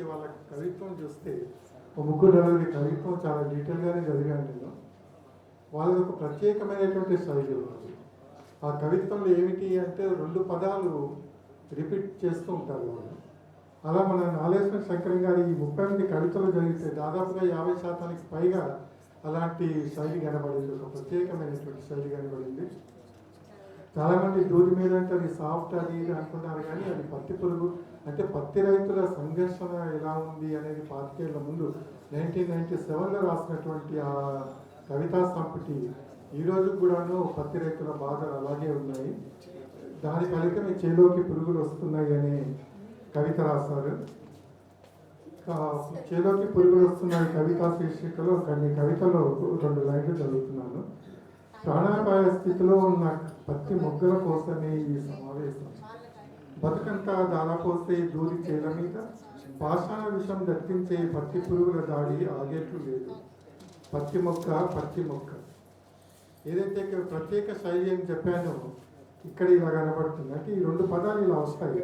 చక్రవర్తి వాళ్ళ కవిత్వం చూస్తే ఒక ముగ్గురు నలుగురి కవిత్వం చాలా డీటెయిల్గానే చదివాను నేను వాళ్ళది ఒక ప్రత్యేకమైనటువంటి శైలి ఉంది ఆ కవిత్వంలో ఏమిటి అంటే రెండు పదాలు రిపీట్ చేస్తూ ఉంటారు వాళ్ళు. అలా మన నాలేశ్వర శంకరం గారి ఈ ముప్పై మంది కవితలు జరిగితే దాదాపుగా యాభై శాతానికి పైగా అలాంటి శైలి కనబడింది. ఒక ప్రత్యేకమైనటువంటి శైలి కనబడింది. చాలామంది దూరి దూది మీద అంటే అది సాఫ్ట్ అది ఇది కానీ అది పత్తి పురుగు. అంటే పత్తి రైతుల సంఘర్షణ ఎలా ఉంది అనేది పాతికేళ్ళ ముందు నైన్టీన్ నైన్టీ సెవెన్లో రాసినటువంటి ఆ కవితా సంపుటి ఈరోజు కూడాను పత్తి రైతుల బాధలు అలాగే ఉన్నాయి. దాని ఫలితమే చేలోకి పురుగులు వస్తున్నాయి అనే కవిత రాశారు. చేలోకి పురుగులు వస్తున్నాయి కవితా శీర్షికలో కొన్ని కవితలో రెండు లైన్లు చదువుతున్నాను. ప్రాణాపాయ స్థితిలో ఉన్న పత్తి మొగ్గల కోసమే ఈ సమావేశం. బతుకంతా దానపోసే దూరి చేల మీద పాషాణ విషం దక్కించే పత్తి పురుగుల దాడి ఆగేట్లు లేదు. పత్తి మొక్క పత్తి మొక్క. ఏదైతే ఇక్కడ ప్రత్యేక శైలి అని చెప్పానో ఇక్కడ ఇలా కనబడుతుంది. అంటే ఈ రెండు పదాలు ఇలా వస్తాయి.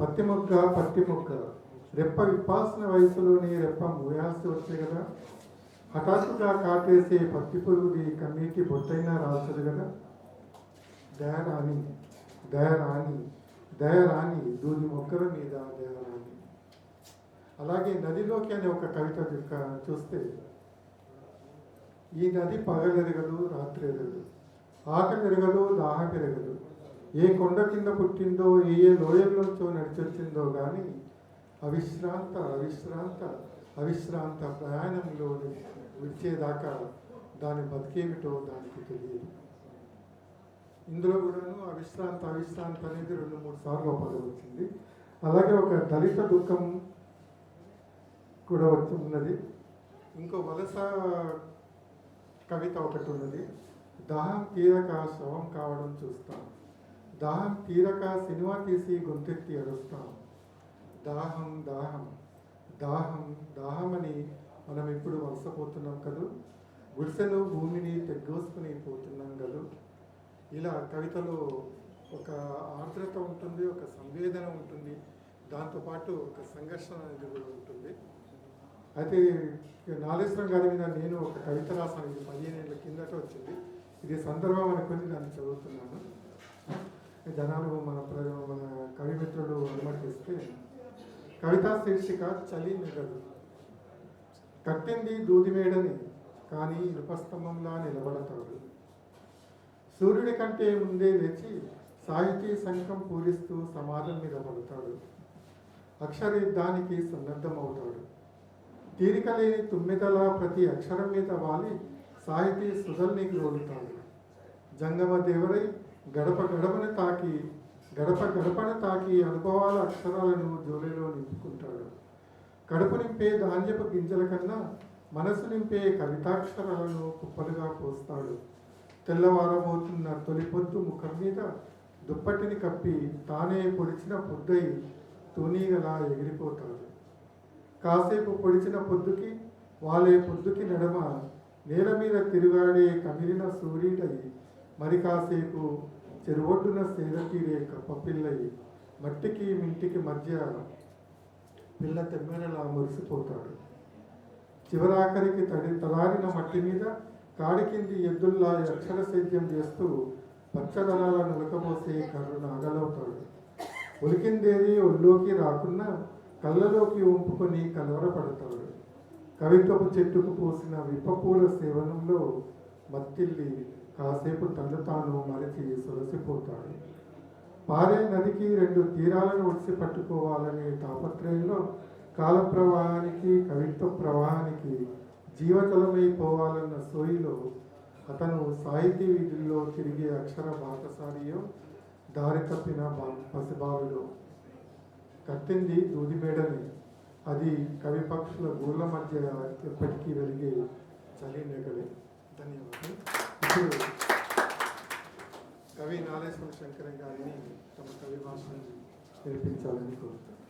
పత్తి మొక్క పత్తి మొక్క. రెప్ప విప్పాల్సిన వయసులోనే రెప్ప మూయాల్సి వచ్చే కదా. హఠాత్తుగా కాటేసే పత్తి పురుగుది కన్నీటి బొట్టైనా రాల్చదు కదా దయరాని దయరాని దయరాని దూది మొక్కల మీద దయరాని అలాగే నదిలోకి అనే ఒక కవిత యొక్క చూస్తే ఈ నది పగలెరగదు రాత్రి ఎరగదు ఆకలి ఎరగదు దాహం ఎరగదు ఏ కొండ కింద పుట్టిందో ఏ ఏ లోయల్లోంచో నడిచొచ్చిందో కానీ అవిశ్రాంత అవిశ్రాంత అవిశ్రాంత ప్రయాణంలో విడిచేదాకా దాని బతికేమిటో దానికి తెలియదు. ఇందులో కూడాను అవిశ్రాంత అవిశ్రాంత అనేది రెండు మూడు సార్లు పదవి వచ్చింది. అలాగే ఒక దళిత దుఃఖం కూడా వచ్చి ఉన్నది. ఇంకో వలస కవిత ఒకటి ఉన్నది. దాహం తీరక శవం కావడం చూస్తాం. దాహం తీరక సినిమా తీసి గొంతెత్తి అరుస్తాం. దాహం దాహం దాహం దాహమని మనం ఇప్పుడు వలసపోతున్నాం కదూ? గుడిసెలో భూమిని తెగ్గోసుకుని పోతున్నాం కదూ? ఇలా కవితలో ఒక ఆర్ద్రత ఉంటుంది ఒక సంవేదన ఉంటుంది దాంతోపాటు ఒక సంఘర్షణ అనేది కూడా ఉంటుంది. అయితే నాగేశ్వరం గారి మీద నేను ఒక కవిత రాసాను ఇది పదిహేను ఏళ్ళ కిందట వచ్చింది. ఇది సందర్భం అనుకుని దాన్ని చదువుతున్నాను. జనాలు మన ప్ర- మన కవిమిత్రులు అనుమతిస్తే కవితా శీర్షిక చలి మెగదు కట్టింది దూదిమేడని కానీ ఇనుపస్తంభంలా నిలబడతాడు. సూర్యుడి కంటే ముందే లేచి సాహితీ సంఘం పూరిస్తూ సమాజం మీద పడతాడు. అక్షరయుద్ధానికి సన్నద్ధమవుతాడు. తీరిక లేని తుమ్మిదల ప్రతి అక్షరం మీద వాలి సాహితీ సుధల్ని గోలుతాడు జంగమ దేవరై గడప గడపను తాకి గడప గడపను తాకి అనుభవాల అక్షరాలను జోలిలో నింపుకుంటాడు. కడుపు నింపే ధాన్యపు గింజల కన్నా మనసు నింపే కవితాక్షరాలను కుప్పలుగా పోస్తాడు తెల్లవారబోతున్న తొలి పొద్దు ముఖం మీద దుప్పటిని కప్పి తానే పొడిచిన పొద్దై తూనీగలా ఎగిరిపోతాడు. కాసేపు పొడిచిన పొద్దుకి వాలే పొద్దుకి నడమ నేల మీద తిరుగాడే కమిలిన సూర్యుడై మరి కాసేపు చెరువొడ్డున సేద తీరే కప్పపిల్లై మట్టికి మింటికి మధ్య పిల్ల తెమ్మెనలా మురిసిపోతాడు చివరాఖరికి తడి తలారిన మట్టి మీద కాడి కింది ఎద్దుల్లా అక్షర సేద్యం చేస్తూ పచ్చదనాలను నులకబోసే కర్రు అగలవుతాడు ఉలికిందేది ఒళ్ళోకి రాకున్నా కళ్ళలోకి ఉంపుకొని కలవరపడతాడు. కవిత్వపు చెట్టుకు పోసిన విప్పపూల సేవనంలో మత్తిల్లి కాసేపు తను తాను మరిచి సొలసిపోతాడు. పారే నదికి రెండు తీరాలను ఒడిసి పట్టుకోవాలనే తాపత్రయంలో కాల ప్రవాహానికి కవిత్వ ప్రవాహానికి జీవతలమైపోవాలన్న సోయిలో అతను సాహితీ వీధుల్లో తిరిగే అక్షర బాటసారియో దారి తప్పిన బా- పసిబాలుడు కట్టింది దూదిమేడని అది కవి పక్షుల గూళ్ళ మధ్య ఎప్పటికీ వెలిగే చలి నెగలే ధన్యవాదాలు. ఇప్పుడు కవి నాగేశ్వర శంకరం గారిని తమ కవి భాషను నేర్పించాలని కోరుతాను